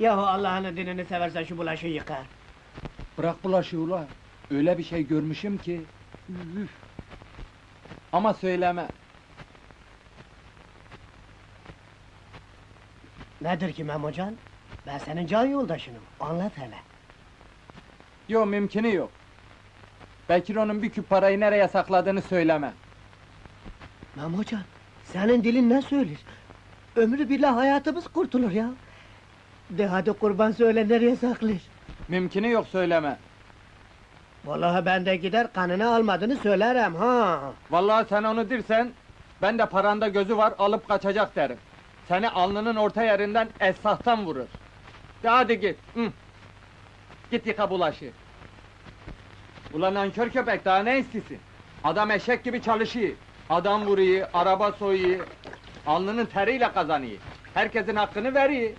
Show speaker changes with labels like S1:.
S1: Yahu Allah'ın dinini seversen şu bulaşığı yıka.
S2: Bırak bulaşığı ula. Öyle bir şey görmüşüm ki. Üf. Ama söyleme.
S1: Nedir ki Memocan? Ben senin can yoldaşınım. Anlat hele.
S2: Yok mümkünü yok. Bekir onun bir küp parayı nereye sakladığını söyleme.
S1: Memocan, senin dilin ne söyler? Ömrü billah hayatımız kurtulur ya. De hadi kurban söyle nereye saklar?
S2: Mümkünü yok söyleme.
S1: Vallahi ben de gider kanını almadığını söylerim ha.
S2: Vallahi sen onu dirsen, ben de paranda gözü var alıp kaçacak derim. Seni alnının orta yerinden esahtan vurur. De hadi git. Hı. Git yıka bulaşığı. Ulan nankör köpek daha ne istisin? Adam eşek gibi çalışıyor. Adam vuruyor, araba soyuyor. Alnının teriyle kazanıyor. Herkesin hakkını veriyor.